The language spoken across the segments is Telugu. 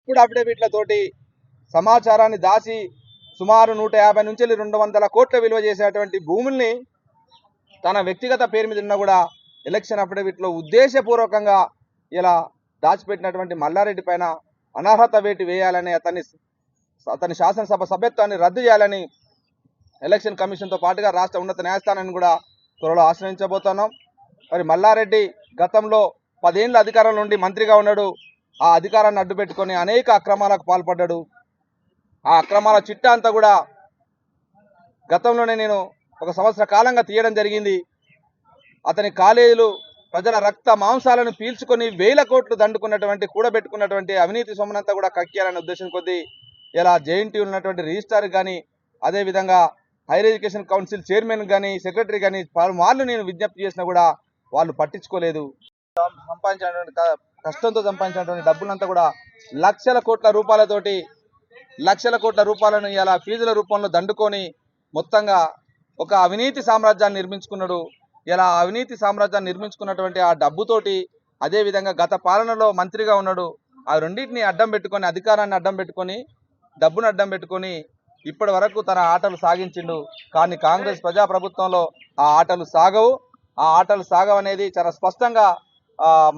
ఇప్పుడు అఫిడవిట్లతోటి సమాచారాన్ని దాచి సుమారు నూట యాభై నుంచి రెండు వందల కోట్ల విలువ చేసేటువంటి భూముల్ని తన వ్యక్తిగత పేరు మీద ఉన్న కూడా ఎలక్షన్ అఫిడవిట్లో ఉద్దేశపూర్వకంగా ఇలా దాచిపెట్టినటువంటి మల్లారెడ్డి పైన అనర్హత వేటు వేయాలని అతన్ని అతని శాసనసభ సభ్యత్వాన్ని రద్దు చేయాలని ఎలక్షన్ కమిషన్తో పాటుగా రాష్ట్ర ఉన్నత న్యాయస్థానాన్ని కూడా త్వరలో ఆశ్రయించబోతున్నాం. మరి మల్లారెడ్డి గతంలో పదేళ్ళ అధికారం నుండి మంత్రిగా ఉన్నాడు. ఆ అధికారాన్ని అడ్డు పెట్టుకొని అనేక అక్రమాలకు పాల్పడ్డాడు. ఆ అక్రమాల చిట్టా అంతా కూడా గతంలోనే నేను ఒక సంవత్సర కాలంగా తీయడం జరిగింది. అతని కాలేజీలు ప్రజల రక్త మాంసాలను పీల్చుకొని వేల కోట్లు దండుకున్నటువంటి కూడబెట్టుకున్నటువంటి అవినీతి సొమ్మునంతా కూడా కక్కేయాలనే ఉద్దేశం కొద్దీ ఇలా జేఎన్టీ ఉన్నటువంటి రిజిస్టార్ కానీ అదేవిధంగా హైయర్ ఎడ్యుకేషన్ కౌన్సిల్ చైర్మన్ కానీ సెక్రటరీ కానీ పలుమార్లు నేను విజ్ఞప్తి చేసినా కూడా వాళ్ళు పట్టించుకోలేదు. సంపాదించినటువంటి కష్టంతో సంపాదించినటువంటి డబ్బులంతా కూడా లక్షల కోట్ల రూపాయలతోటి లక్షల కోట్ల రూపాయలను ఇలా ఫీజుల రూపంలో దండుకొని మొత్తంగా ఒక అవినీతి సామ్రాజ్యాన్ని నిర్మించుకున్నాడు. ఇలా అవినీతి సామ్రాజ్యాన్ని నిర్మించుకున్నటువంటి ఆ డబ్బుతోటి అదేవిధంగా గత పాలనలో మంత్రిగా ఉన్నాడు. ఆ రెండింటిని అడ్డం పెట్టుకొని అధికారాన్ని అడ్డం పెట్టుకొని డబ్బును అడ్డం పెట్టుకొని ఇప్పటి వరకు తన ఆటలు సాగించిండు. కానీ కాంగ్రెస్ ప్రజాప్రభుత్వంలో ఆ ఆటలు సాగవు. ఆ ఆటలు సాగవనేది చాలా స్పష్టంగా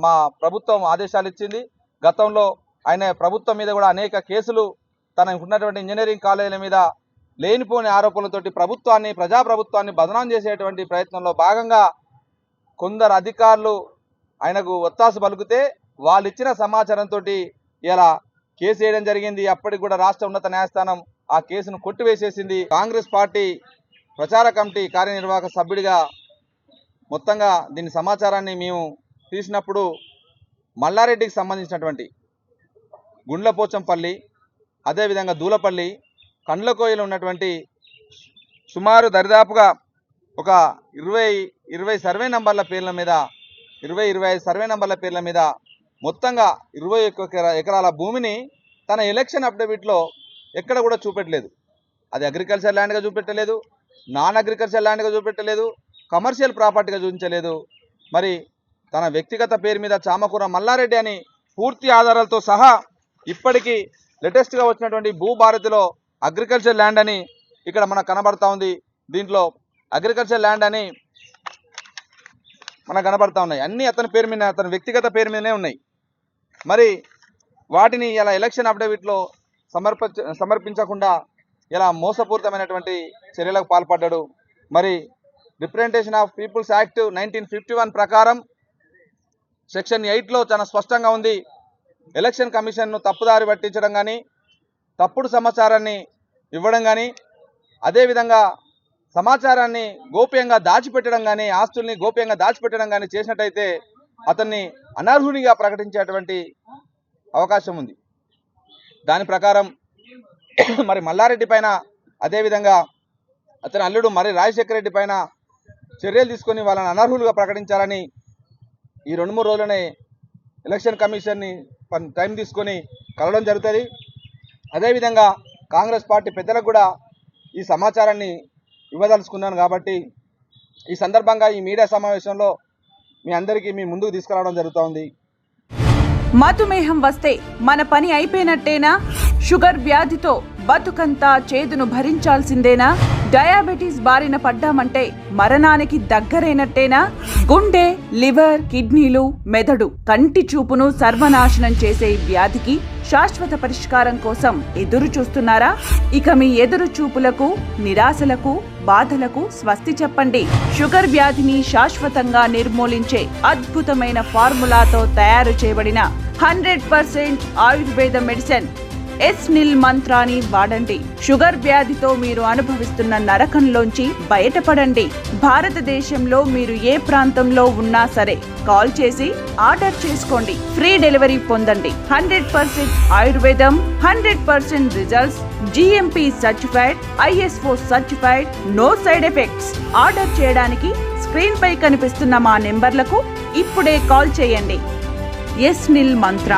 మా ప్రభుత్వం ఆదేశాలు ఇచ్చింది. గతంలో ఆయన ప్రభుత్వం మీద కూడా అనేక కేసులు తన ఉన్నటువంటి ఇంజనీరింగ్ కాలేజీల మీద లేనిపోని ఆరోపణలతోటి ప్రభుత్వాన్ని ప్రజాప్రభుత్వాన్ని బదనాం చేసేటువంటి ప్రయత్నంలో భాగంగా కొందరు అధికారులు ఆయనకు ఒత్తాసు పలుకుతే వాళ్ళు ఇచ్చిన సమాచారంతో ఇలా కేసు వేయడం జరిగింది. అప్పటికి కూడా రాష్ట్ర ఉన్నత న్యాయస్థానం ఆ కేసును కొట్టివేసేసింది కాంగ్రెస్ పార్టీ ప్రచార కమిటీ కార్యనిర్వాహక సభ్యుడిగా మొత్తంగా దీని సమాచారాన్ని మేము తీసినప్పుడు మల్లారెడ్డికి సంబంధించినటువంటి గుండ్లపోచంపల్లి అదేవిధంగా దూలపల్లి కండ్లకోయలు ఉన్నటువంటి సుమారు దరిదాపుగా ఒక ఇరవై ఇరవై సర్వే నంబర్ల పేర్ల మీద ఇరవై ఇరవై ఐదు సర్వే నంబర్ల పేర్ల మీద మొత్తంగా ఇరవై ఒక్క ఎకరాల భూమిని తన ఎలక్షన్ అఫిడవిట్లో ఎక్కడ కూడా చూపెట్టలేదు. అది అగ్రికల్చర్ ల్యాండ్గా చూపెట్టలేదు నాన్ అగ్రికల్చర్ ల్యాండ్గా చూపెట్టలేదు కమర్షియల్ ప్రాపర్టీగా చూపించలేదు. మరి తన వ్యక్తిగత పేరు మీద చామకూర మల్లారెడ్డి అని పూర్తి ఆధారాలతో సహా ఇప్పటికీ లేటెస్ట్గా వచ్చినటువంటి భూభారతిలో అగ్రికల్చర్ ల్యాండ్ అని ఇక్కడ మనకు కనబడతా ఉంది. దీంట్లో అగ్రికల్చర్ ల్యాండ్ అని మనకు కనబడతా ఉన్నాయి. అన్నీ అతని పేరు మీద అతని వ్యక్తిగత పేరు మీదనే ఉన్నాయి. మరి వాటిని ఇలా ఎలక్షన్ అఫిడవిట్లో సమర్పించ సమర్పించకుండా ఇలా మోసపూరితమైనటువంటి చర్యలకు పాల్పడ్డాడు. మరి representation of peoples act nineteen fifty one ప్రకారం సెక్షన్ ఎయిట్లో చాలా స్పష్టంగా ఉంది. ఎలక్షన్ కమిషన్ను తప్పుదారి పట్టించడం కానీ తప్పుడు సమాచారాన్ని ఇవ్వడం కానీ అదేవిధంగా సమాచారాన్ని గోప్యంగా దాచిపెట్టడం కానీ ఆస్తుల్ని గోప్యంగా దాచిపెట్టడం కానీ చేసినట్టయితే అతన్ని అనర్హునిగా ప్రకటించేటువంటి అవకాశం ఉంది. దాని ప్రకారం మరి మల్లారెడ్డి పైన అదేవిధంగా అతని అల్లుడు మరి రాజశేఖర రెడ్డి పైన చర్యలు తీసుకొని వాళ్ళని అనర్హులుగా ప్రకటించాలని ఈ రెండు మూడు రోజులనే ఎలక్షన్ కమిషన్ని టైం తీసుకొని కలవడం జరుగుతుంది. అదేవిధంగా కాంగ్రెస్ పార్టీ పెద్దలకు కూడా ఈ సమాచారాన్ని ఇవ్వదలుచుకున్నాను కాబట్టి ఈ సందర్భంగా ఈ మీడియా సమావేశంలో మీ అందరికీ మీ ముందుకు తీసుకురావడం జరుగుతోంది. మధుమేహం వస్తే మన పని అయిపోయినట్టేనా? షుగర్ వ్యాధితో బతుకంతా చేదును భరించాల్సిందేనా? డయాబెటీస్ బారిన పడ్డామంటే మరణానికి దగ్గరైనట్టేనా? గుండె లివర్ కిడ్నీలు మెదడు కంటి చూపును సర్వనాశనం చేసే వ్యాధికి శాశ్వత పరిష్కారం కోసం ఎదురు చూస్తున్నారా? ఇక మీ ఎదురు చూపులకు నిరాశలకు బాధలకు స్వస్తి చెప్పండి. షుగర్ వ్యాధిని శాశ్వతంగా నిర్మూలించే అద్భుతమైన ఫార్ములాతో తయారు చేయబడిన హండ్రెడ్ పర్సెంట్ ఆయుర్వేద మెడిసిన్. ఎస్ నిల్ మంత్రాన్ని వాడండి. షుగర్ వ్యాధితో మీరు అనుభవిస్తున్న నరకంలోంచి బయటపడండి. భారతదేశంలో మీరు ఏ ప్రాంతంలో ఉన్నా సరే కాల్ చేసి ఆర్డర్ చేసుకోండి. ఫ్రీ డెలివరీ పొందండి. హండ్రెడ్ పర్సెంట్ ఆయుర్వేదం hundred percent results GMP certified ISO certified no side effects order చేయడానికి స్క్రీన్ పై కనిపిస్తున్న మా నెంబర్లకు ఇప్పుడే కాల్ చేయండి. ఎస్ నిల్ మంత్ర